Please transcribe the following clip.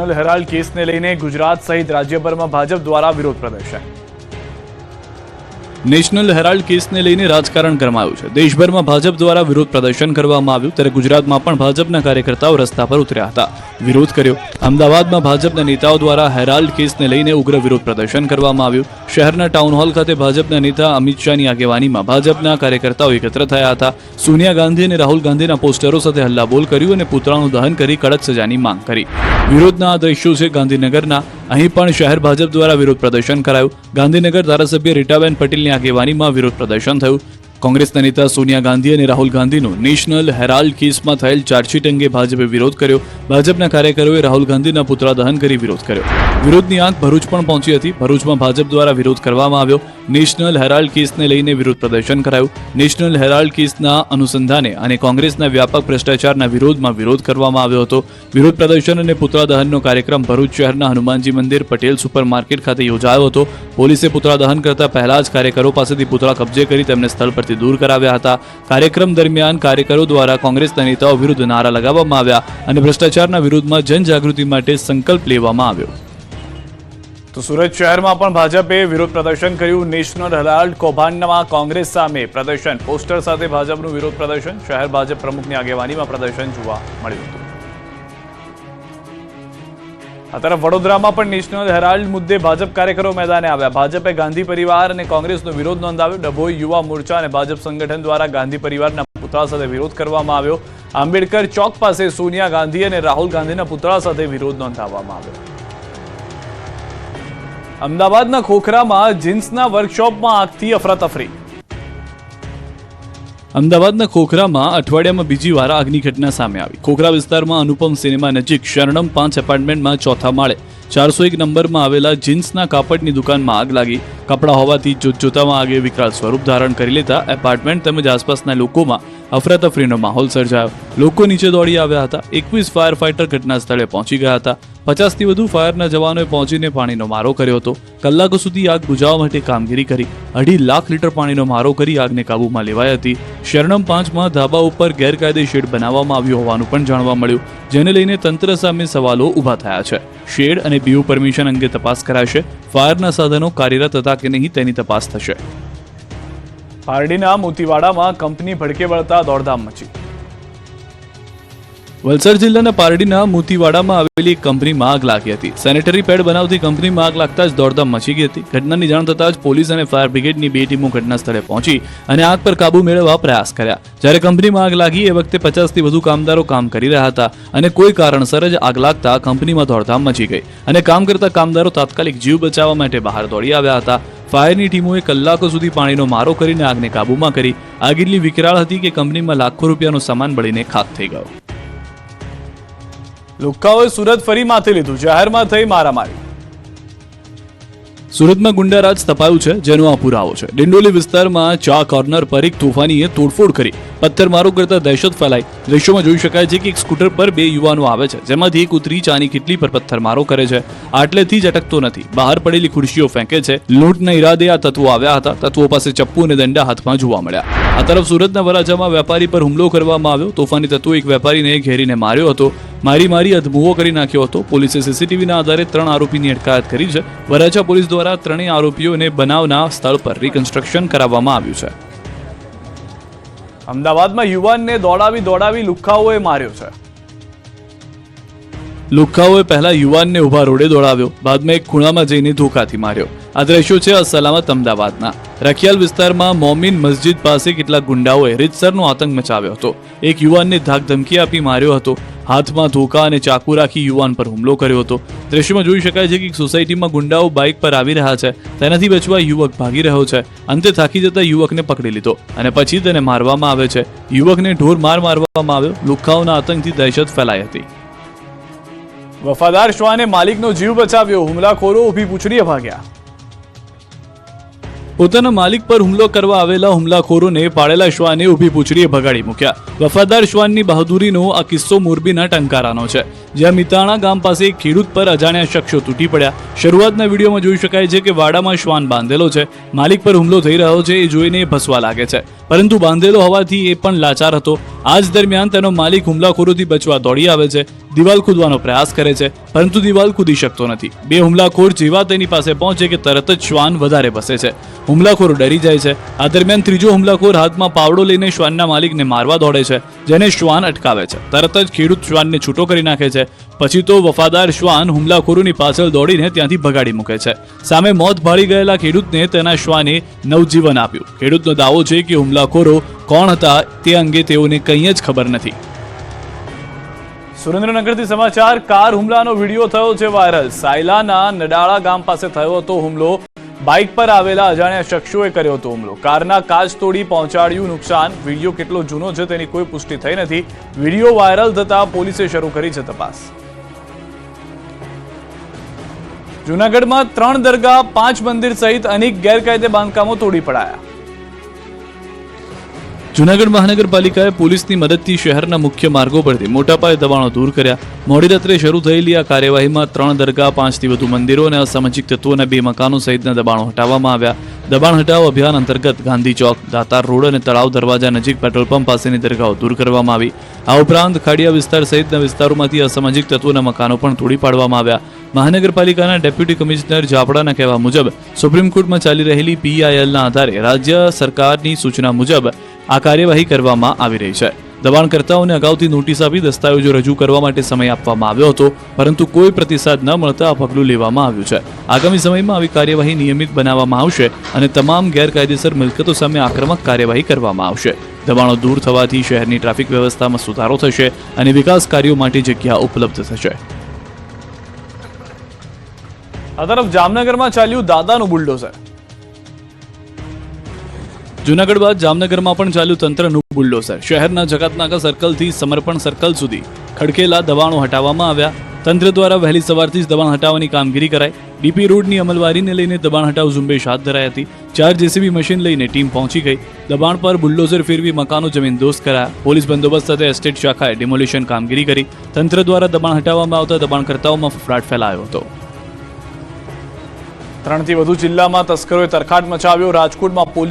National Herald કેસને લઈને ગુજરાત સહિત રાજ્યભરમાં ભાજપ દ્વારા વિરોધ પ્રદર્શન. નેશનલ હેરાલ્ડ કેસને લઈને રાજકારણ ગરમાયું છે. દેશભરમાં ભાજપ દ્વારા વિરોધ પ્રદર્શન કરવામાં આવ્યું ત્યારે ગુજરાતમાં પણ ભાજપના કાર્યકર્તાઓ રસ્તા પર ઉતર્યા હતા. વિરોધ કર્યો. અમદાવાદમાં ભાજપના નેતાઓ દ્વારા હેરાલ્ડ કેસને લઈને ઉગ્ર વિરોધ પ્રદર્શન કરવામાં આવ્યું. શહેરના ટાઉન હોલ ખાતે ભાજપના નેતા અમિત શાહની આગેવાનીમાં ભાજપના કાર્યકર્તાઓ એકત્ર થયા હતા. સોનિયા ગાંધી અને રાહુલ ગાંધીના પોસ્ટરો સાથે હલ્લાબોલ કર્યું અને પુતળાનું દહન કરી કડક સજાની માંગ કરી. વિરોધના આ દ્રશ્યો છે ગાંધીનગરના. અહીં પણ શહેર ભાજપ દ્વારા વિરોધ પ્રદર્શન કરાયું. ગાંધીનગર ધારાસભ્ય રીટાબેન પટેલની આગેવાનીમાં વિરોધ પ્રદર્શન થયું. કોંગ્રેસના નેતા સોનિયા ગાંધી અને રાહુલ ગાંધીનો નેશનલ હેરાલ્ડ કેસમાં થયેલ ચાર્જશીટ અંગે ભાજપે વિરોધ કર્યો. ભાજપના કાર્યકરોએ રાહુલ ગાંધીના પુતળા દહન કરી વિરોધ કર્યો. વિરોધની આંખ ભરૂચ પણ પહોંચી હતી. ભરૂચમાં ભાજપ દ્વારા વિરોધ કરવામાં આવ્યો. નેશનલ હેરાલ્ડ કેસને લઈને વિરોધ પ્રદર્શન કરાયું. નેશનલ હેરાલ્ડ કેસના અનુસંધાને અને કોંગ્રેસના વ્યાપક ભ્રષ્ટાચારના વિરોધમાં વિરોધ કરવામાં આવ્યો હતો. વિરોધ પ્રદર્શન અને પુતળા દહનનો કાર્યક્રમ ભરૂચ શહેરના હનુમાનજી મંદિર, પટેલ સુપર માર્કેટ ખાતે યોજાયો હતો. પોલીસે પુતળા દહન કરતા પહેલા જ કાર્યકરો પાસેથી પુતળા કબજે કરી તેમને સ્થળ પરથી દૂર કરાવ્યા હતા. કાર્યક્રમ દરમિયાન કાર્યકરો દ્વારા કોંગ્રેસના નેતાઓ વિરુદ્ધ નારા લગાવવામાં આવ્યા અને ભ્રષ્ટાચારના વિરુદ્ધમાં જનજાગૃતિ માટે સંકલ્પ લેવામાં આવ્યો. તો સુરત શહેરમાં પણ ભાજપે વિરોધ પ્રદર્શન કર્યું. નેશનલ હેરાલ્ડ કૌભાંડમાં કોંગ્રેસ સામે પ્રદર્શન. પોસ્ટર સાથે ભાજપનું વિરોધ પ્રદર્શન. શહેર ભાજપ પ્રમુખની આગેવાનીમાં પ્રદર્શન જોવા મળ્યું હતું. તરફ વડોદરામાં પણ નેશનલ હેરાલ્ડ મુદ્દે ભાજપ કાર્યકરો મેદાને આવ્યા. ભાજપે ગાંધી પરિવાર અને કોંગ્રેસનો વિરોધ નોંધાવ્યો. ડભોઈ યુવા મોરચા અને ભાજપ સંગઠન દ્વારા ગાંધી પરિવારના પુતળા સાથે વિરોધ કરવામાં આવ્યો. આંબેડકર ચોક પાસે સોનિયા ગાંધી અને રાહુલ ગાંધીના પુતળા સાથે વિરોધ નોંધાવવામાં આવ્યો. અમદાવાદના ખોખરામાં જીન્સના વર્કશોપમાં આગથી અફરાતફરી. અમદાવાદના ખોખરામાં અઠવાડિયામાં બીજી વાર આગની ઘટના સામે આવી. ખોખરા વિસ્તારમાં અનુપમ સિનેમા નજીક શરણમ પાંચ એપાર્ટમેન્ટમાં ચોથા માળે ચારસો એક નંબરમાં આવેલા જીન્સના કાપડની દુકાનમાં આગ લાગી. કપડાં હોવાથી જોતજોતામાં આગે વિકરાળ સ્વરૂપ ધારણ કરી લેતા એપાર્ટમેન્ટ તેમજ આસપાસના લોકોમાં અફરાતફરીનો માહોલ સર્જાયો. લોકો નીચે દોડી આવ્યા હતા. એકવીસ ફાયર ફાઇટર ઘટના સ્થળે પહોંચી ગયા હતા. પચાસથી વધુ ફાયરના જવાનોએ પહોંચીને પાણીનો મારો કર્યો હતો. કલાકો સુધી આગ બુઝાવવા માટે કામગીરી કરી. અઢી લાખ લીટર પાણીનો મારો કરી આગને કાબૂમાં લેવાઈ હતી. શરણમ પાંચમાં ધાબા ઉપર ગેરકાયદે શેડ બનાવવામાં આવ્યું હોવાનું પણ જાણવા મળ્યું. જેને લઈને તંત્ર સામે સવાલો ઊભા થયા છે. શેડ અને બીયુ પરમિશન અંગે તપાસ કરાશે. ફાયરના સાધનો કાર્યરત હતા કે નહીં તેની તપાસ થશે. પારડીના મોતીવાડામાં કંપની ભડકે વળતા દોડધામ મચી. વલસાડ જિલ્લાના પારડીના મોતીવાડામાં આવેલી કંપનીમાં આગ લાગી હતી. સેનેટરી પેડ બનાવતી કંપનીમાં આગ લાગતા જ દોડધામ મચી ગઈ હતી. ઘટનાની જાણ થતાં જ પોલીસ અને ફાયર બ્રિગેડની બે ટીમો ઘટના સ્થળે પહોંચી અને આગ પર કાબુ મેળવવા પ્રયાસ કર્યા. જ્યારે કંપનીમાં આગ લાગી, એ વખતે પચાસથી વધુ કામદારો કામ કરી રહ્યા હતા અને કોઈ કારણસર જ આગ લાગતા કંપનીમાં દોડધામ મચી ગઈ અને કામ કરતા કામદારો તાત્કાલિક જીવ બચાવવા માટે બહાર દોડી આવ્યા હતા. ફાયરની ટીમોએ કલાકો સુધી પાણીનો મારો કરીને આગને કાબૂમાં કરી, આગ એટલી વિકરાળ હતી કે કંપનીમાં લાખો રૂપિયાનો સામાન બળીને ખાક થઈ ગયો. લુક્કાઓએ સુરત ફરી માથે લીધું, જાહેરમાં થઈ મારામારી. સુરતમાં ગુંડારાજ સ્થપાયું છે, જેનો આ પુરાવો છે. ડિંડોલી વિસ્તારમાં ચા કોર્નર પર એક તોફાનીએ તોડફોડ કરી. પથ્થરમારો કરતા દહેશત ફેલાઈ દ્રશ્યોમાં જોઈ શકાય છે કે એક સ્કૂટર પર બે યુવાનો આવે છે, જેમાંથી એક ઉતરી ચાની કેટલી પર પથ્થરમારો કરે છે. આટલેથી જ અટકતો નથી. બહાર પડેલી ખુરશીઓ ફેંકે છે. લૂંટના ઈરાદે આ તત્વો આવ્યા હતા. તત્વો પાસે ચપ્પુ અને દંડા હાથમાં જોવા મળ્યા. આ તરફ સુરતના વરાછામાં વેપારી પર હુમલો કરવામાં આવ્યો. તોફાની તત્વો એક વેપારીને ઘેરીને માર્યો હતો. મારી મારી અધમુવો કરી નાખ્યો હતો. પોલીસે સીસીટીવીના આધારે ત્રણ આરોપીની અટકાયત કરી છે. વરાછા પોલીસ દ્વારા ત્રણેય આરોપીઓને બનાવના સ્થળ પર રિકન્સ્ટ્રક્શન કરાવવામાં આવ્યું છે. અમદાવાદમાં યુવાનને દોડાવી દોડાવી લુખાઓએ માર્યો છે. લુખાઓએ પહેલા યુવાનને ઊભા રોડે દોડાવ્યો, બાદમાં એક ખૂણામાં જઈને ધોકાથી માર્યો. આ દ્રશ્યો છે અસલામત અમદાવાદના. રખિયાલ વિસ્તારમાં મોમીન મસ્જિદ પાસે કેટલાક ગુંડાઓએ રીતસરનો આતંક મચાવ્યો હતો. એક યુવાનને ધાક ધમકી આપી માર્યો હતો. હાથમાં ધોકા અને ચાકુ રાખી યુવાન પર હુમલો કર્યો હતો. દ્રશ્યમાં જોઈ શકાય છે કે સોસાયટીમાં ગુંડાઓ બાઇક પર આવી રહ્યા છે. તેનાથી બચવા યુવક ભાગી રહ્યો છે. અંતે થાકી જતા યુવકને પકડી લીધો અને પછી તેને મારવામાં આવે છે. યુવકને ઢોર માર મારવામાં આવ્યો. લુખાઓના આતંકથી દહેશત ફેલાઈ હતી. વફાદાર શ્વાને માલિકનો જીવ બચાવ્યો. હુમલાખોરો ઊભી પૂછડીએ ભાગ્યા. પોતાના માલિક પર હુમલો કરવા આવેલા હુમલાખોરોને પાળેલા શ્વાને ઊભી પૂંછડીએ ભગાડી મૂક્યા. વફાદાર શ્વાનની બહાદુરીનો આ કિસ્સો મોરબીના ટંકારાનો છે. જ્યાં મિતાણા ગામ પાસે એક ખેડૂત પર અજાણ્યા શખ્સો તૂટી પડ્યા. શરૂઆતના વિડીયોમાં જોઈ શકાય છે કે વાડામાં શ્વાન બાંધેલો છે. માલિક પર હુમલો થઈ રહ્યો છે, એ જોઈને એ ભસવા લાગે છે. પરંતુ બાંધેલો હોવાથી એ પણ લાચાર હતો. આ જ દરમિયાન તેનો માલિક હુમલાખોરોથી બચવા દોડી આવે છે. દિવાલ કૂદવાનો પ્રયાસ કરે છે, પરંતુ દિવાલ કૂદી શકતો નથી. બે હુમલાખોર જેવા તેની પાસે પહોંચે કે તરત જ શ્વાન વધારે બસે છે. હુમલાખોરો ડરી જાય છે. આ દરમિયાન ત્રીજો હુમલાખોર હાથમાં પાવડો લઈને શ્વાનના માલિકને મારવા દોડે છે, જેને શ્વાન અટકાવે છે. તરત જ ખેડૂત શ્વાનને છૂટો કરી નાખે છે. પછી તો વફાદાર શ્વાન હુમલાખોરોની પાછળ દોડીને ત્યાંથી ભગાડી મૂકે છે. સામે મોત ભાળી ગયેલા ખેડૂતને તેના શ્વાને નવજીવન આપ્યું. ખેડૂતનો દાવો છે કે હુમલાખોરો કોણ હતા તે અંગે તેઓને કંઈ જ ખબર નથી. સુરેન્દ્રનગરથી સમાચાર, કાર હુમલાનો વીડિયો થયો છે વાયરલ. સાયલાના નડાળા ગામ પાસે થયો હતો હુમલો. બાઇક પર આવેલા અજાણ્યા શખ્સોએ કર્યો હતો હુમલો. કારના કાચ તોડી પહોંચાડ્યું નુકસાન. વીડિયો કેટલો જૂનો છે તેની કોઈ પુષ્ટિ થઈ નથી. વીડિયો વાયરલ થતા પોલીસે શરૂ કરી છે તપાસ. જૂનાગઢમાં ત્રણ દરગાહ, પાંચ મંદિર સહિત અનેક ગેરકાયદે બાંધકામો તોડી પડાયા. જૂનાગઢ મહાનગરપાલિકાએ પોલીસની મદદથી શહેરના મુખ્ય માર્ગો પરથી મોટા પાયે દબાણો દૂર કર્યા. મોડી રાત્રે શરૂ થયેલી આ કાર્યવાહીમાં ત્રણ દરગાહ, પાંચથી વધુ મંદિરો અને અસામાજિક તત્વોના બે મકાનો સહિતના દબાણો હટાવવામાં આવ્યા. દબાણ હટાવ અભિયાન અંતર્ગત ગાંધી ચોક, દાતાર રોડ અને તળાવ દરવાજા નજીક પેટ્રોલ પંપ પાસેની દરગાહો દૂર કરવામાં આવી. આ ઉપરાંત ખાડિયા વિસ્તાર સહિતના વિસ્તારોમાંથી અસામાજિક તત્વોના મકાનો પણ તોડી પાડવામાં આવ્યા. મહાનગરપાલિકાના ડેપ્યુટી કમિશનર જાપડાના કહેવા મુજબ, સુપ્રીમ કોર્ટમાં ચાલી રહેલી પીઆઈએલના આધારે રાજ્ય સરકારની સૂચના મુજબ આ કાર્યવાહી કરવામાં આવી રહી છે. દબાણકર્તાઓને અગાઉથી નોટિસ આપી દસ્તાવેજો રજૂ કરવા માટે સમય આપવામાં આવ્યો હતો, પરંતુ કોઈ પ્રતિસાદ ન મળતા આ પગલું લેવામાં આવ્યું છે. આગામી સમયમાં આવી કાર્યવાહી નિયમિત બનાવવામાં આવશે અને તમામ ગેરકાયદેસર મિલકતો સામે આક્રમક કાર્યવાહી કરવામાં આવશે. દબાણો દૂર થવાથી શહેરની ટ્રાફિક વ્યવસ્થામાં સુધારો થશે અને વિકાસ કાર્યો માટે જગ્યા ઉપલબ્ધ થશે. આ તરફ જામનગરમાં ચાલ્યું દાદાનું બુલડોઝર. જૂનાગઢ બાદ જામનગરમાં પણ ચાલ્યું તંત્રનું બુલડોઝર. શહેરના જકાતનાકા સર્કલથી સમર્પણ સર્કલ સુધી ખડકેલા દબાણો હટાવવામાં આવ્યા. તંત્ર દ્વારા વહેલી સવારથી જ દબાણ હટાવવાની કામગીરી કરાઈ. ડીપી રોડની અમલવારીને લઈને દબાણ હટાવ ઝુંબેશ હાથ ધરાઈ હતી. ચાર જેસીબી મશીન લઈને ટીમ પહોંચી ગઈ. દબાણ પર બુલડોઝર ફેરવી મકાનો જમીન દોસ્ત કરાયા. પોલીસ બંદોબસ્ત સાથે એસ્ટેટ શાખાએ ડિમોલિશન કામગીરી કરી. તંત્ર દ્વારા દબાણ હટાવવામાં આવતા દબાણકર્તાઓમાં ફફડાટ ફેલાયો હતો. ત્રણથી વધુ જિલ્લામાં તસ્કરોએ તરખાટ મચાવ્યો. રાજકોટમાં